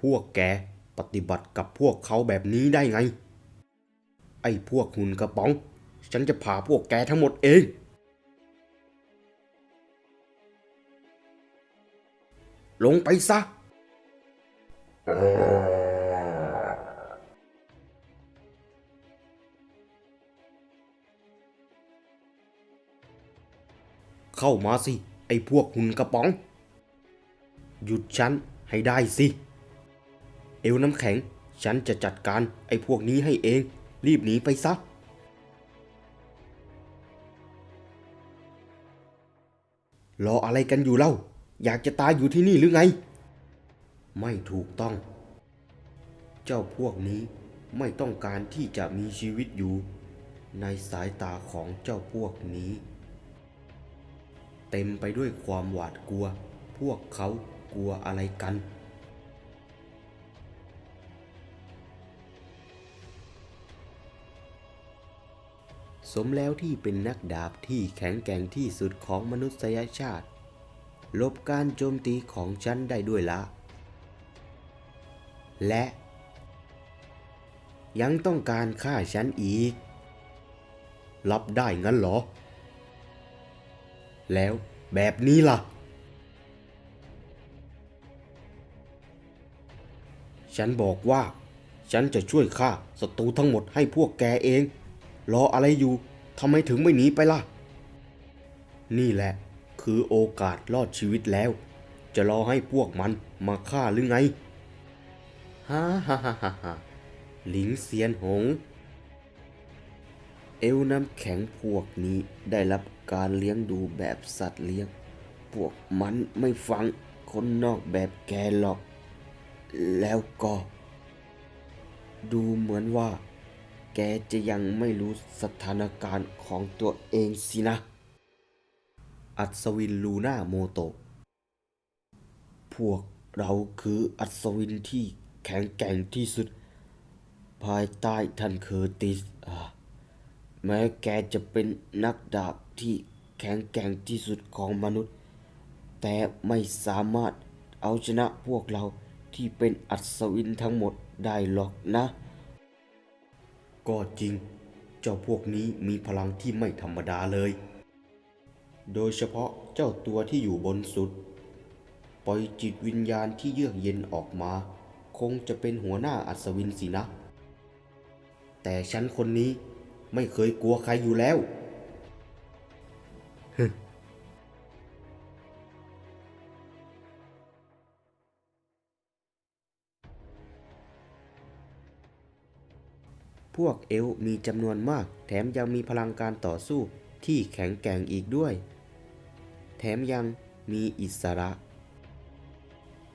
พวกแกปฏิบัติกับพวกเขาแบบนี้ได้ไง ไอ้พวกหุ่นกระป๋อง ฉันจะพาพวกแกทั้งหมดเอง ลงไปซะ เข้ามาสิ ไอ้พวกหุ่นกระป๋อง หยุดฉันให้ได้สิ เอวน้ำแข็ง ฉันจะจัดการไอ้พวกนี้ให้เอง รีบหนีไปซะรออะไรกันอยู่เล่า อยากจะตายอยู่ที่นี่หรือไง ไม่ถูกต้อง เจ้าพวกนี้ไม่ต้องการที่จะมีชีวิตอยู่ ในสายตาของเจ้าพวกนี้ เต็มไปด้วยความหวาดกลัว พวกเขากลัวอะไรกัน สมแล้วที่เป็นนักดาบที่แข็งแกร่งที่สุดของมนุษยชาติลบการโจมตีของฉันได้ด้วยละ และ ยังต้องการฆ่าฉันอีก รับได้งั้นเหรอ แล้วแบบนี้ล่ะ ฉันบอกว่า ฉันจะช่วยฆ่าศัตรูทั้งหมดให้พวกแกเอง รออะไรอยู่ทำไมถึงไม่หนีไปล่ะ นี่แหละคือโอกาสรอดชีวิตแล้ว จะรอให้พวกมันมาฆ่าหรือไงฮ่าฮ่าฮ่าฮ่าหลิงเซียนหง เอวน้ำแข็งพวกนี้ได้รับการเลี้ยงดูแบบสัตว์เลี้ยง พวกมันไม่ฟังคนนอกแบบแกหรอก แล้วก็ ดูเหมือนว่า แกจะยังไม่รู้สถานการณ์ของตัวเองสินะ อัศวินลูน่าโมโตะ พวกเราคืออัศวินที่แข็งแกร่งที่สุด ภายใต้ท่านเคอร์ติส แม้แกจะเป็นนักดาบที่แข็งแกร่งที่สุดของมนุษย์ แต่ไม่สามารถเอาชนะพวกเราที่เป็นอัศวินทั้งหมดได้หรอกนะ ก็จริง เจ้าพวกนี้มีพลังที่ไม่ธรรมดาเลย โดยเฉพาะเจ้าตัวที่อยู่บนสุด ปล่อยจิตวิญญาณที่เยือกเย็นออกมา คงจะเป็นหัวหน้าอัศวินสินะ แต่ฉันคนนี้ไม่เคยกลัวใครอยู่แล้ว พวกเอลมีจำนวนมาก แถมยังมีพลังการต่อสู้ที่แข็งแกร่งอีกด้วย แถมยังมีอิสระ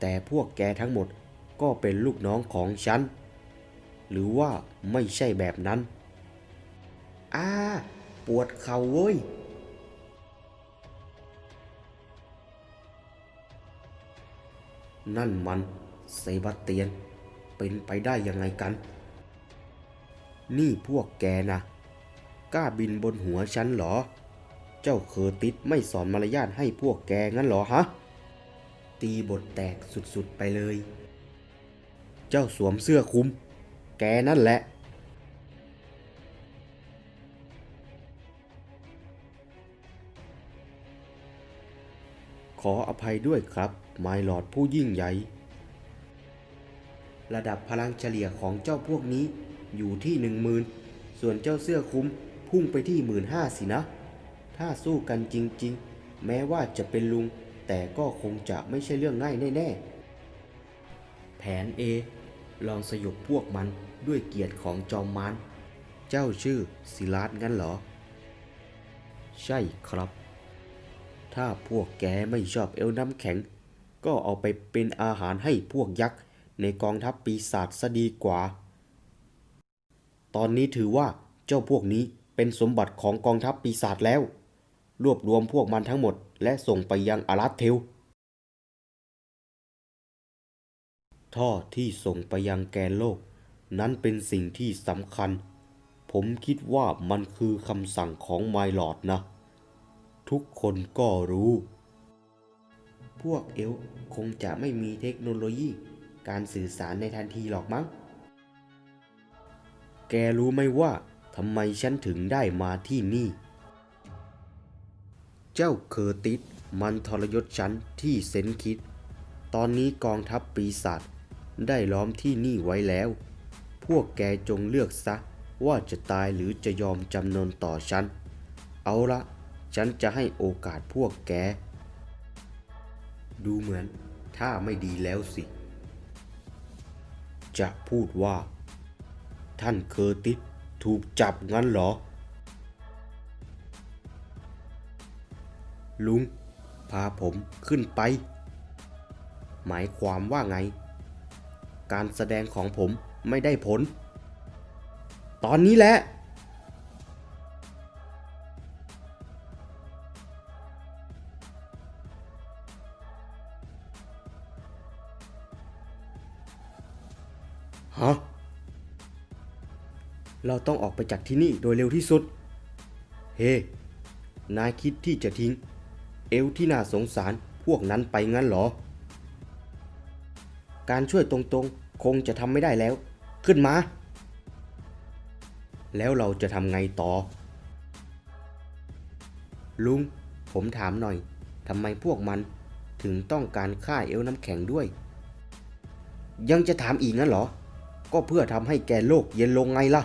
แต่พวกแกทั้งหมดก็เป็นลูกน้องของฉัน หรือว่าไม่ใช่แบบนั้น อ้า ปวดเข่าเว้ยนั่นมันเซบาสเตียน เป็นไปได้ยังไงกัน นี่พวกแกนะกล้าบินบนหัวฉันเหรอ เจ้าเคอติสไม่สอนมารยาทให้พวกแกงั้นเหรอฮะ ตีบทแตกสุดๆไปเลย เจ้าสวมเสื้อคลุม แกนั่นแหละขออภัยด้วยครับ ไมลอดผู้ยิ่งใหญ่ ระดับพลังเฉลี่ยของเจ้าพวกนี้ อยู่ที่หนึ่งหมื่นส่วนเจ้าเสื้อคลุมพุ่งไปที่หมื่นห้าสินะ ถ้าสู้กันจริงๆ แม้ว่าจะเป็นลุง แต่ก็คงจะไม่ใช่เรื่องง่ายแน่ๆ แผน A ลองสยบพวกมันด้วยเกียรติของจอมมารเจ้าชื่อศิลาดงั้นเหรอ ใช่ครับ ถ้าพวกแกไม่ชอบเอลน้ำแข็ง ก็เอาไปเป็นอาหารให้พวกยักษ์ในกองทัพปีศาจซะดีกว่า ตอนนี้ถือว่าเจ้าพวกนี้เป็นสมบัติของกองทัพปีศาจแล้ว รวบรวมพวกมันทั้งหมด และส่งไปยังอาราเทล ท่อที่ส่งไปยังแกนโลก นั้นเป็นสิ่งที่สำคัญ ผมคิดว่ามันคือคำสั่งของไมลอดนะ ทุกคนก็รู้ พวกเอลคงจะไม่มีเทคโนโลยีการสื่อสารในทันทีหรอกมั้ง แกรู้ไหมว่าทำไมฉันถึงได้มาที่นี่ เจ้าเคอร์ติสมันทรยศฉันที่เซนคิด ตอนนี้กองทัพปีศาจได้ล้อมที่นี่ไว้แล้ว พวกแกจงเลือกซะว่าจะตายหรือจะยอมจำนนต่อฉัน เอาละ ฉันจะให้โอกาสพวกแก ดูเหมือนถ้าไม่ดีแล้วสิ จะพูดว่า ท่านเคอร์ติสถูกจับงั้นเหรอ ลุง พาผมขึ้นไป หมายความว่าไง การแสดงของผมไม่ได้ผล ตอนนี้แหละฮะ เราต้องออกไปจากที่นี่โดยเร็วที่สุด เฮ้ นายคิดที่จะทิ้ง เอลที่น่าสงสารพวกนั้นไปงั้นเหรอ การช่วยตรงๆ คงจะทำไม่ได้แล้ว ขึ้นมา แล้วเราจะทำไงต่อ ลุง ผมถามหน่อยทำไมพวกมันถึงต้องการฆ่าเอลน้ำแข็งด้วย ยังจะถามอีกงั้นเหรอ ก็เพื่อทำให้แกโลกเย็นลงไงล่ะ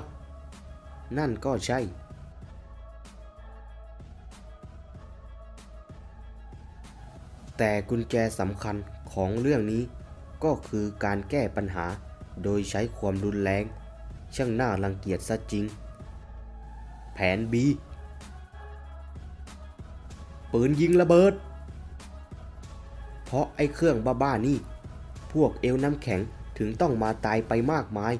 นั่นก็ใช่ แต่กุญแจสำคัญของเรื่องนี้ ก็คือการแก้ปัญหาโดยใช้ความรุนแรง ช่างน่ารังเกียจซะจริง แผน B ปืนยิงระเบิด เพราะไอ้เครื่องบ้าๆนี่ พวกเอวน้ำแข็งถึงต้องมาตายไปมากมาย